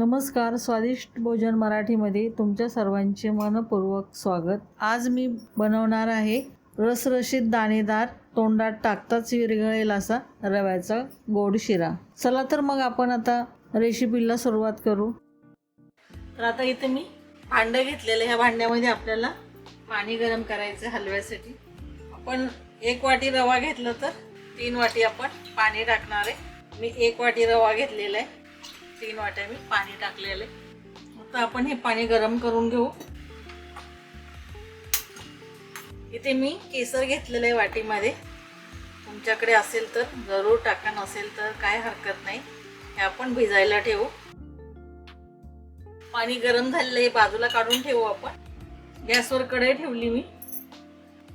नमस्कार स्वादिष्ट भोजन मराठीमध्ये तुमच्या सर्वांचे मनपूर्वक स्वागत. आज मी बनवणार आहे रसरशीत दाणेदार तोंडात टाकताच विरघळेल असा रव्याचा गोड शिरा. चला तर मग आपण आता रेसिपीला सुरुवात करू. तर आता इथे मी भांडं घेतलेलं ह्या भांड्यामध्ये आपल्याला पाणी गरम करायचं आहे हलव्यासाठी. आपण एक वाटी रवा घेतलं तर तीन वाटी आपण पाणी टाकणार आहे. मी एक वाटी रवा घेतलेला आहे. तीन वाट्या मी पाणी टाकलेलं आहे. आता आपण हे पाणी गरम करून घेऊ. इथे मी केसर घेतलेलं आहे वाटीमध्ये. तुमच्याकडे असेल तर जरूर टाका नसेल तर काय हरकत नाही. हे आपण भिजायला ठेवू. पाणी गरम झालेलं आहे बाजूला काढून ठेवू आपण. गॅसवर कढई ठेवली मी.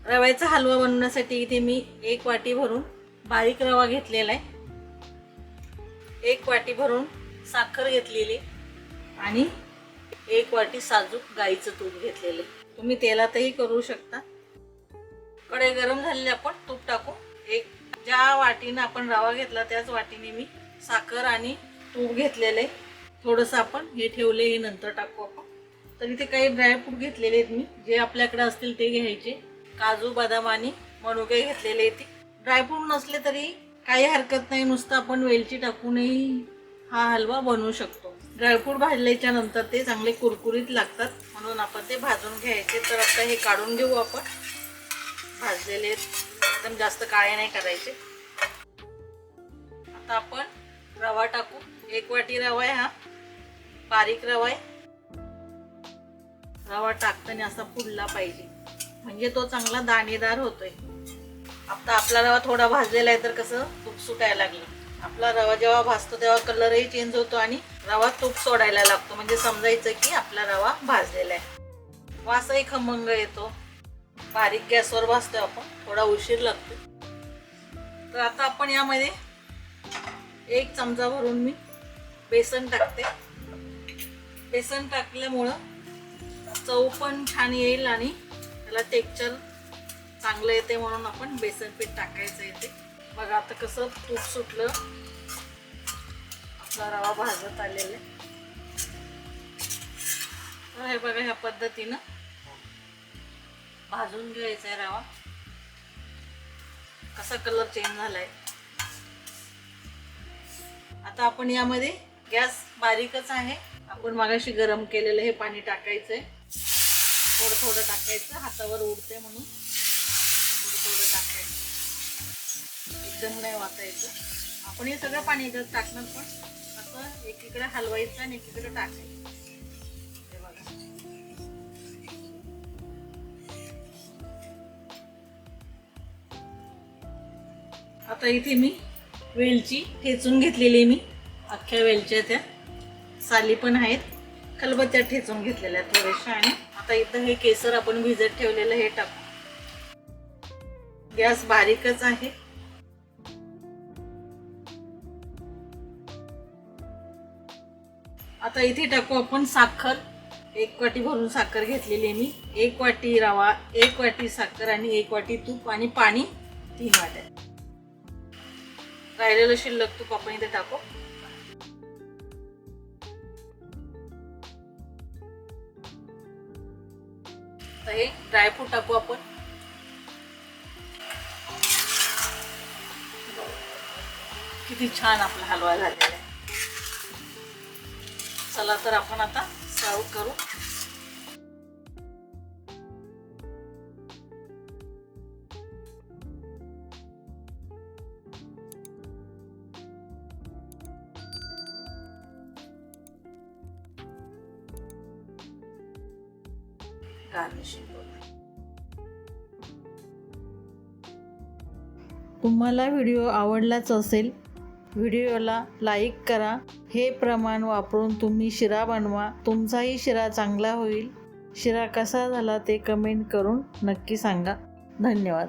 रव्याचा हलवा बनवण्यासाठी इथे मी एक वाटी भरून बारीक रवा घेतलेला आहे. एक वाटी भरून साखर घेतलेली आणि एक वाटी साजूक गाईचं तूप घेतलेले. तुम्ही तेलातही करू शकता. कढई गरम झालेली आपण तूप टाकू. एक ज्या वाटीनं आपण रवा घेतला त्याच वाटीने मी साखर आणि तूप घेतलेलं आहे. थोडंसं आपण हे ठेवले हे नंतर टाकू आपण. तर इथे काही ड्रायफ्रूट घेतलेले आहेत मी. जे आपल्याकडे असतील ते घ्यायचे. काजू बदाम आणि मनुके घेतलेले आहेत ड्रायफ्रूट नसले तरी काही हरकत नाही. नुसतं आपण वेलची टाकूनही हा हलवा बनवू शकतो. ड्रायफ्रूट भाजल्याच्या नंतर ते चांगले कुरकुरीत लागतात. म्हणून आपण ते भाजून घ्यायचे. तर आता हे काढून घेऊ आपण. भाजलेले एकदम जास्त काळे नाही करायचे. आता आपण रवा टाकू. एक वाटी रवा आहे हा. बारीक रवा आहे. रवा टाकताना असा फुलला पाहिजे. म्हणजे तो चांगला दाणेदार होतोय. आता आपला रवा थोडा भाजलेला आहे तर कसं? तूप सुटायला लागलं. आपला रवा जेव्हा भाजतो तेव्हा कलरही चेंज होतो आणि रवा तूप सोडायला लागतो. म्हणजे समजायचं की आपला रवा भाजलेला आहे. वासही खमंग येतो. बारीक गॅसवर भाजतोय आपण. थोडा उशीर लागतो. तर आता आपण यामध्ये एक चमचा भरून मी बेसन टाकते. बेसन टाकल्यामुळं चव पण छान येईल आणि त्याला टेक्चर चांगलं येते म्हणून आपण बेसन पीठ टाकायचं येते बघा आता कसं तूप सुटलं. आपला रवा भाजत आलेला. आहे तर हे बघा ह्या पद्धतीनं भाजून घ्यायचा आहे रवा. कसा कलर चेंज झालाय. आता आपण यामध्ये गॅस बारीकच आहे. आपण मागाशी गरम केलेलं हे पाणी टाकायचंय. थोडं थोडं टाकायचं. हातावर उडते म्हणून थोडं थोडं टाकायचं. एकदम नाही वाचायचं आपण हे सगळं पाणी याच्यात टाकणार पण. असं एकीकडे हलवायचं आणि एकीकडे टाकायचं. हे बघा. आता इथे मी वेलची ठेचून घेतलेली मी. अख्ख्या वेलच्या त्या साली पण आहेत. खलबत्त्या ठेचून घेतलेल्या आहेत थोड्याशा आणि आता इथं हे केसर आपण भिजत ठेवलेलं हे टाकू. गॅस बारीकच आहे. आता इथे टाकू आपण साखर. एक वाटी भरून साखर घेतलेली आहे मी. एक वाटी रवा एक वाटी साखर आणि एक वाटी तूप आणि पाणी तीन वाट्या. राहिलेलं शिल्लक तूप आपण इथे टाकू. तर हे ड्रायफ्रूट टाकू आपण. किती छान आपला हलवा झालेला आहे. चला तर आपण आता सर्व करू. करू तुम्हाला व्हिडिओ आवडलाच असेल व्हिडिओला लाईक करा. हे प्रमाण वापरून तुम्ही शिरा बनवा. तुमचाही शिरा चांगला होईल. शिरा कसा झाला ते कमेंट करून नक्की सांगा. धन्यवाद.